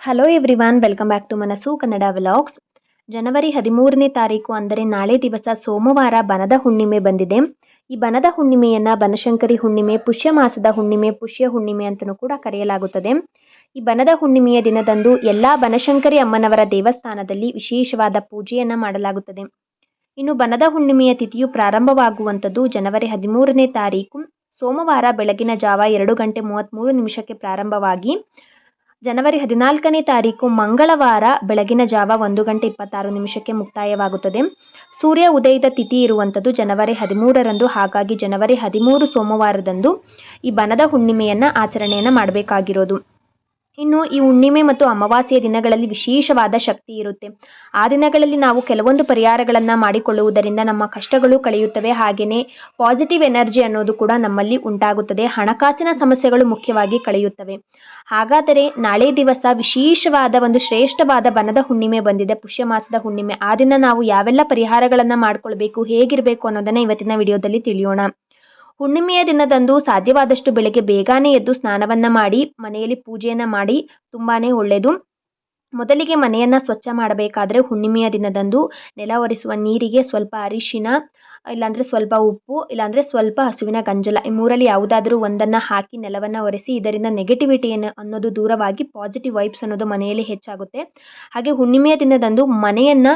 Hello everyone welcome back to Manasu Kannada vlogs ಜನವರಿ ಹದಿಮೂರನೇ ತಾರೀಕು ಅಂದರೆ ನಾಳೆ ದಿವಸ ಸೋಮವಾರ ಬನದ ಹುಣ್ಣಿಮೆ ಬಂದಿದೆ. ಈ ಬನದ ಹುಣ್ಣಿಮೆಯನ್ನು ಬನಶಂಕರಿ ಹುಣ್ಣಿಮೆ, ಪುಷ್ಯ ಮಾಸದ ಹುಣ್ಣಿಮೆ, ಪುಷ್ಯ ಹುಣ್ಣಿಮೆ ಅಂತಲೂ ಕೂಡ ಕರೆಯಲಾಗುತ್ತದೆ. ಈ ಬನದ ಹುಣ್ಣಿಮೆಯ ದಿನದಂದು ಎಲ್ಲ ಬನಶಂಕರಿ ಅಮ್ಮನವರ ದೇವಸ್ಥಾನದಲ್ಲಿ ವಿಶೇಷವಾದ ಪೂಜೆಯನ್ನು ಮಾಡಲಾಗುತ್ತದೆ. ಇನ್ನು ಬನದ ಹುಣ್ಣಿಮೆಯ ತಿಥಿಯು ಪ್ರಾರಂಭವಾಗುವಂಥದ್ದು ಜನವರಿ ಹದಿಮೂರನೇ ತಾರೀಕು. ಸೋಮವಾರ ಬೆಳಗಿನ ಜಾವ ಎರಡು ಗಂಟೆ ಮೂವತ್ತ್ಮೂರು ನಿಮಿಷಕ್ಕೆ ಪ್ರಾರಂಭವಾಗಿ ಜನವರಿ ಹದಿನಾಲ್ಕನೇ ತಾರೀಕು ಮಂಗಳವಾರ ಬೆಳಗಿನ ಜಾವ ಒಂದು ಗಂಟೆ ಇಪ್ಪತ್ತಾರು ನಿಮಿಷಕ್ಕೆ ಮುಕ್ತಾಯವಾಗುತ್ತದೆ. ಸೂರ್ಯ ಉದಯದ ತಿಥಿ ಇರುವಂಥದ್ದು ಜನವರಿ ಹದಿಮೂರರಂದು. ಹಾಗಾಗಿ ಜನವರಿ ಹದಿಮೂರು ಸೋಮವಾರದಂದು ಈ ಬನದ ಹುಣ್ಣಿಮೆಯನ್ನು ಆಚರಣೆಯನ್ನು ಮಾಡಬೇಕಾಗಿರೋದು. ಇನ್ನು ಈ ಹುಣ್ಣಿಮೆ ಮತ್ತು ಅಮಾವಾಸ್ಯೆಯ ದಿನಗಳಲ್ಲಿ ವಿಶೇಷವಾದ ಶಕ್ತಿ ಇರುತ್ತೆ. ಆ ದಿನಗಳಲ್ಲಿ ನಾವು ಕೆಲವೊಂದು ಪರಿಹಾರಗಳನ್ನು ಮಾಡಿಕೊಳ್ಳುವುದರಿಂದ ನಮ್ಮ ಕಷ್ಟಗಳು ಕಳೆಯುತ್ತವೆ. ಹಾಗೆಯೇ ಪಾಸಿಟಿವ್ ಎನರ್ಜಿ ಅನ್ನೋದು ಕೂಡ ನಮ್ಮಲ್ಲಿ ಉಂಟಾಗುತ್ತದೆ. ಹಣಕಾಸಿನ ಸಮಸ್ಯೆಗಳು ಮುಖ್ಯವಾಗಿ ಕಳೆಯುತ್ತವೆ. ಹಾಗಾದರೆ ನಾಳೆ ದಿವಸ ವಿಶೇಷವಾದ ಒಂದು ಶ್ರೇಷ್ಠವಾದ ಬನದ ಹುಣ್ಣಿಮೆ ಬಂದಿದೆ. ಪುಷ್ಯ ಮಾಸದ ಹುಣ್ಣಿಮೆ. ಆ ದಿನ ನಾವು ಯಾವೆಲ್ಲ ಪರಿಹಾರಗಳನ್ನು ಮಾಡಿಕೊಳ್ಬೇಕು, ಹೇಗಿರಬೇಕು ಅನ್ನೋದನ್ನು ಇವತ್ತಿನ ವಿಡಿಯೋದಲ್ಲಿ ತಿಳಿಯೋಣ. ಹುಣ್ಣಿಮೆಯ ದಿನದಂದು ಸಾಧ್ಯವಾದಷ್ಟು ಬೆಳಗ್ಗೆ ಬೇಗನೆ ಎದ್ದು ಸ್ನಾನವನ್ನು ಮಾಡಿ, ಮನೆಯಲ್ಲಿ ಪೂಜೆಯನ್ನು ಮಾಡಿ ತುಂಬಾ ಒಳ್ಳೆಯದು ಮೊದಲಿಗೆ ಮನೆಯನ್ನು ಸ್ವಚ್ಛ ಮಾಡಬೇಕಾದ್ರೆ ಹುಣ್ಣಿಮೆಯ ದಿನದಂದು ನೆಲ ಒರೆಸುವ ನೀರಿಗೆ ಸ್ವಲ್ಪ ಅರಿಶಿನ ಇಲ್ಲಾಂದರೆ ಸ್ವಲ್ಪ ಉಪ್ಪು, ಇಲ್ಲಾಂದರೆ ಸ್ವಲ್ಪ ಹಸುವಿನ ಗಂಜಲ, ಈ ಮೂರಲ್ಲಿ ಯಾವುದಾದರೂ ಒಂದನ್ನು ಹಾಕಿ ನೆಲವನ್ನು ಒರೆಸಿ ಇದರಿಂದ ನೆಗೆಟಿವಿಟಿಯನ್ನು ಅನ್ನೋದು ದೂರವಾಗಿ ಪಾಸಿಟಿವ್ ವೈಬ್ಸ್ ಅನ್ನೋದು ಮನೆಯಲ್ಲಿ ಹೆಚ್ಚಾಗುತ್ತೆ. ಹಾಗೆ ಹುಣ್ಣಿಮೆಯ ದಿನದಂದು ಮನೆಯನ್ನು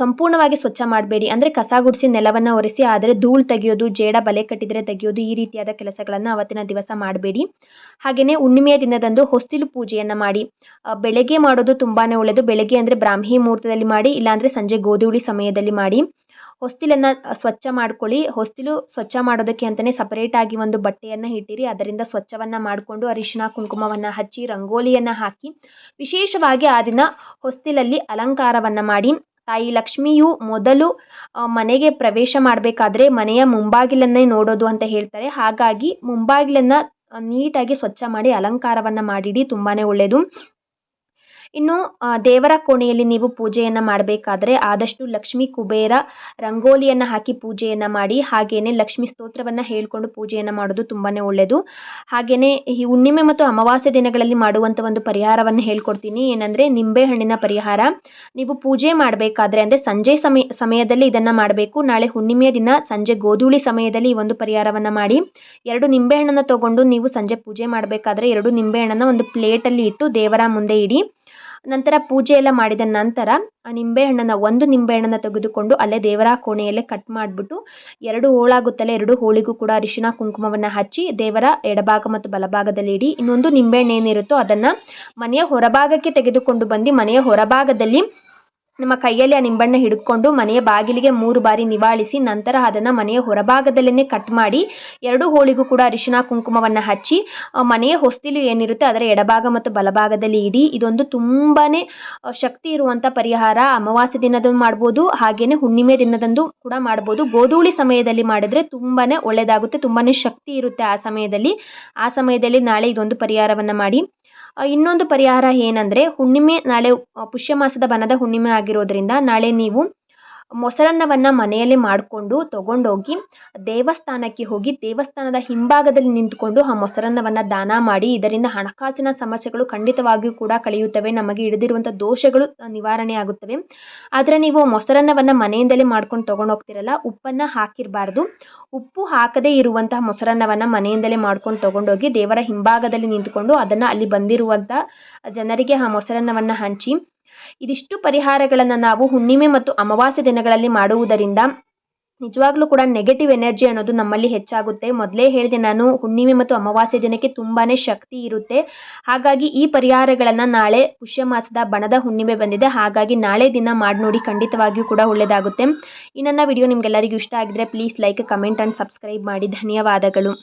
ಸಂಪೂರ್ಣವಾಗಿ ಸ್ವಚ್ಛ ಮಾಡಬೇಡಿ. ಅಂದರೆ ಕಸ ಗುಡಿಸಿ ನೆಲವನ್ನು ಒರೆಸಿ, ಆದರೆ ಧೂಳು ತೆಗೆಯೋದು, ಜೇಡ ಬಲೆ ಕಟ್ಟಿದರೆ ತೆಗೆಯೋದು, ಈ ರೀತಿಯಾದ ಕೆಲಸಗಳನ್ನು ಅವತ್ತಿನ ದಿವಸ ಮಾಡಬೇಡಿ. ಹಾಗೆಯೇ ಹುಣ್ಣಿಮೆಯ ದಿನದಂದು ಹೊಸ್ತಿಲು ಪೂಜೆಯನ್ನು ಮಾಡಿ. ಬೆಳಗ್ಗೆ ಮಾಡೋದು ತುಂಬಾ ಒಳ್ಳೆಯದು ಬೆಳಗ್ಗೆ ಅಂದರೆ ಬ್ರಾಹ್ಮಿ ಮುಹೂರ್ತದಲ್ಲಿ ಮಾಡಿ, ಇಲ್ಲಾಂದರೆ ಸಂಜೆ ಗೋಧೂಳಿ ಸಮಯದಲ್ಲಿ ಮಾಡಿ. ಹೊಸ್ತಿಲನ್ನು ಸ್ವಚ್ಛ ಮಾಡ್ಕೊಳ್ಳಿ. ಹೊಸ್ತಿಲು ಸ್ವಚ್ಛ ಮಾಡೋದಕ್ಕೆ ಅಂತಲೇ ಸಪರೇಟಾಗಿ ಒಂದು ಬಟ್ಟೆಯನ್ನು ಇಟ್ಟಿರಿ. ಅದರಿಂದ ಸ್ವಚ್ಛವನ್ನು ಮಾಡಿಕೊಂಡು ಅರಿಶಿನ ಕುಂಕುಮವನ್ನು ಹಚ್ಚಿ, ರಂಗೋಲಿಯನ್ನು ಹಾಕಿ, ವಿಶೇಷವಾಗಿ ಆ ದಿನ ಹೊಸ್ತಿಲಲ್ಲಿ ಅಲಂಕಾರವನ್ನು ಮಾಡಿ. ತಾಯಿ ಲಕ್ಷ್ಮಿಯು ಮೊದಲು ಮನೆಗೆ ಪ್ರವೇಶ ಮಾಡಬೇಕಾದ್ರೆ ಮನೆಯ ಮುಂಬಾಗಿಲನ್ನೇ ನೋಡೋದು ಅಂತ ಹೇಳ್ತಾರೆ. ಹಾಗಾಗಿ ಮುಂಬಾಗಿಲನ್ನು ನೀಟಾಗಿ ಸ್ವಚ್ಛ ಮಾಡಿ ಅಲಂಕಾರವನ್ನು ಮಾಡಿಡಿ. ತುಂಬಾ ಒಳ್ಳೆಯದು ಇನ್ನು ದೇವರ ಕೋಣೆಯಲ್ಲಿ ನೀವು ಪೂಜೆಯನ್ನು ಮಾಡಬೇಕಾದ್ರೆ ಆದಷ್ಟು ಲಕ್ಷ್ಮಿ ಕುಬೇರ ರಂಗೋಲಿಯನ್ನು ಹಾಕಿ ಪೂಜೆಯನ್ನು ಮಾಡಿ ಹಾಗೆಯೇ ಲಕ್ಷ್ಮಿ ಸ್ತೋತ್ರವನ್ನು ಹೇಳಿಕೊಂಡು ಪೂಜೆಯನ್ನು ಮಾಡೋದು ತುಂಬಾ ಒಳ್ಳೆಯದು ಹಾಗೆಯೇ ಈ ಹುಣ್ಣಿಮೆ ಮತ್ತು ಅಮಾವಾಸ್ಯೆ ದಿನಗಳಲ್ಲಿ ಮಾಡುವಂಥ ಒಂದು ಪರಿಹಾರವನ್ನು ಹೇಳ್ಕೊಡ್ತೀನಿ. ಏನಂದರೆ ನಿಂಬೆಹಣ್ಣಿನ ಪರಿಹಾರ. ನೀವು ಪೂಜೆ ಮಾಡಬೇಕಾದ್ರೆ ಅಂದರೆ ಸಂಜೆ ಸಮಯ, ಸಮಯದಲ್ಲಿ ಇದನ್ನು ಮಾಡಬೇಕು. ನಾಳೆ ಹುಣ್ಣಿಮೆಯ ದಿನ ಸಂಜೆ ಗೋಧೂಳಿ ಸಮಯದಲ್ಲಿ ಈ ಒಂದು ಪರಿಹಾರವನ್ನು ಮಾಡಿ, ಎರಡು ನಿಂಬೆಹಣ್ಣನ್ನು ತಗೊಂಡು ನೀವು ಸಂಜೆ ಪೂಜೆ ಮಾಡಬೇಕಾದ್ರೆ ಎರಡು ನಿಂಬೆಹಣ್ಣನ್ನು ಒಂದು ಪ್ಲೇಟಲ್ಲಿ ಇಟ್ಟು ದೇವರ ಮುಂದೆ ಇಡಿ. ನಂತರ ಪೂಜೆ ಎಲ್ಲ ಮಾಡಿದ ನಂತರ, ಆ ನಿಂಬೆಹಣ್ಣನ್ನು ಒಂದು ನಿಂಬೆಹಣ್ಣನ್ನು ತೆಗೆದುಕೊಂಡು ಅಲ್ಲೇ ದೇವರ ಕೋಣೆಯಲ್ಲೇ ಕಟ್ ಮಾಡಿಬಿಟ್ಟು ಎರಡು ಹೋಳಾಗುತ್ತಲೇ ಎರಡು ಹೋಳಿಗೂ ಕೂಡ ಅರಿಶಿನ ಕುಂಕುಮವನ್ನು ಹಚ್ಚಿ ದೇವರ ಎಡಭಾಗ ಮತ್ತು ಬಲಭಾಗದಲ್ಲಿ ಇಡಿ. ಇನ್ನೊಂದು ನಿಂಬೆಹಣ್ಣು ಏನಿರುತ್ತೋ ಅದನ್ನು ಮನೆಯ ಹೊರಭಾಗಕ್ಕೆ ತೆಗೆದುಕೊಂಡು ಬಂದು ಮನೆಯ ಹೊರಭಾಗದಲ್ಲಿ ನಮ್ಮ ಕೈಯಲ್ಲಿ ಆ ನಿಂಬಣ್ಣ ಹಿಡ್ಕೊಂಡು ಮನೆಯ ಬಾಗಿಲಿಗೆ ಮೂರು ಬಾರಿ ನಿವಾಳಿಸಿ ನಂತರ ಅದನ್ನು ಮನೆಯ ಹೊರಭಾಗದಲ್ಲೇ ಕಟ್ ಮಾಡಿ ಎರಡು ಹೋಳಿಗೂ ಕೂಡ ಅರಿಶಿನ ಕುಂಕುಮವನ್ನು ಹಚ್ಚಿ ಮನೆಯ ಹೊಸ್ತಿಲು ಏನಿರುತ್ತೆ ಅದರ ಎಡಭಾಗ ಮತ್ತು ಬಲಭಾಗದಲ್ಲಿ ಇಡಿ. ಇದೊಂದು ತುಂಬಾ ಶಕ್ತಿ ಇರುವಂಥ ಪರಿಹಾರ. ಅಮಾವಾಸ್ಯೆ ದಿನದಂದು ಮಾಡ್ಬೋದು ಹಾಗೆಯೇ ಹುಣ್ಣಿಮೆ ದಿನದಂದು ಕೂಡ ಮಾಡ್ಬೋದು. ಗೋಧೂಳಿ ಸಮಯದಲ್ಲಿ ಮಾಡಿದ್ರೆ ತುಂಬಾ ಒಳ್ಳೆಯದಾಗುತ್ತೆ ತುಂಬಾ ಶಕ್ತಿ ಇರುತ್ತೆ ಆ ಸಮಯದಲ್ಲಿ. ಆ ಸಮಯದಲ್ಲಿ ನಾಳೆ ಇದೊಂದು ಪರಿಹಾರವನ್ನು ಮಾಡಿ. ಇನ್ನೊಂದು ಪರಿಹಾರ ಏನಂದ್ರೆ ಹುಣ್ಣಿಮೆ ನಾಳೆ ಪುಷ್ಯ ಮಾಸದ ಬನದ ಹುಣ್ಣಿಮೆ ಆಗಿರೋದರಿಂದ ನಾಳೆ ನೀವು ಮೊಸರನ್ನವನ್ನು ಮನೆಯಲ್ಲೇ ಮಾಡಿಕೊಂಡು ತೊಗೊಂಡೋಗಿ ದೇವಸ್ಥಾನಕ್ಕೆ ಹೋಗಿ ದೇವಸ್ಥಾನದ ಹಿಂಭಾಗದಲ್ಲಿ ನಿಂತುಕೊಂಡು ಆ ಮೊಸರನ್ನವನ್ನು ದಾನ ಮಾಡಿ ಇದರಿಂದ ಹಣಕಾಸಿನ ಸಮಸ್ಯೆಗಳು ಖಂಡಿತವಾಗಿಯೂ ಕೂಡ ಕಳೆಯುತ್ತವೆ. ನಮಗೆ ಹಿಡಿದಿರುವಂಥ ದೋಷಗಳು ನಿವಾರಣೆ ಆಗುತ್ತವೆ. ಆದರೆ ನೀವು ಮೊಸರನ್ನವನ್ನು ಮನೆಯಿಂದಲೇ ಮಾಡ್ಕೊಂಡು ತಗೊಂಡು ಹೋಗ್ತಿರಲ್ಲ, ಉಪ್ಪನ್ನು ಹಾಕಿರಬಾರ್ದು. ಉಪ್ಪು ಹಾಕದೇ ಇರುವಂತಹ ಮೊಸರನ್ನವನ್ನು ಮನೆಯಿಂದಲೇ ಮಾಡ್ಕೊಂಡು ತಗೊಂಡೋಗಿ ದೇವರ ಹಿಂಭಾಗದಲ್ಲಿ ನಿಂತುಕೊಂಡು ಅದನ್ನು ಅಲ್ಲಿ ಬಂದಿರುವಂಥ ಜನರಿಗೆ ಆ ಮೊಸರನ್ನವನ್ನು ಹಂಚಿ ಇದಿಷ್ಟು ಪರಿಹಾರಗಳನ್ನು ನಾವು ಹುಣ್ಣಿಮೆ ಮತ್ತು ಅಮಾವಾಸ್ಯೆ ದಿನಗಳಲ್ಲಿ ಮಾಡುವುದರಿಂದ ನಿಜವಾಗ್ಲೂ ಕೂಡ ನೆಗೆಟಿವ್ ಎನರ್ಜಿ ಅನ್ನೋದು ನಮ್ಮಲ್ಲಿ ಹೆಚ್ಚಾಗುತ್ತೆ. ಮೊದಲೇ ಹೇಳಿದೆ ನಾನು ಹುಣ್ಣಿಮೆ ಮತ್ತು ಅಮಾವಾಸ್ಯೆ ದಿನಕ್ಕೆ ತುಂಬಾ ಶಕ್ತಿ ಇರುತ್ತೆ. ಹಾಗಾಗಿ ಈ ಪರಿಹಾರಗಳನ್ನು ನಾಳೆ ಪುಷ್ಯ ಮಾಸದ ಬಣದ ಹುಣ್ಣಿಮೆ ಬಂದಿದೆ. ಹಾಗಾಗಿ ನಾಳೆ ದಿನ ಮಾಡಿ ನೋಡಿ ಖಂಡಿತವಾಗಿಯೂ ಕೂಡ ಒಳ್ಳೆಯದಾಗುತ್ತೆ ಈ ನನ್ನ ವಿಡಿಯೋ ನಿಮಗೆಲ್ಲರಿಗೂ ಇಷ್ಟ ಆಗಿದ್ರೆ please like comment and subscribe ಮಾಡಿ. ಧನ್ಯವಾದಗಳು.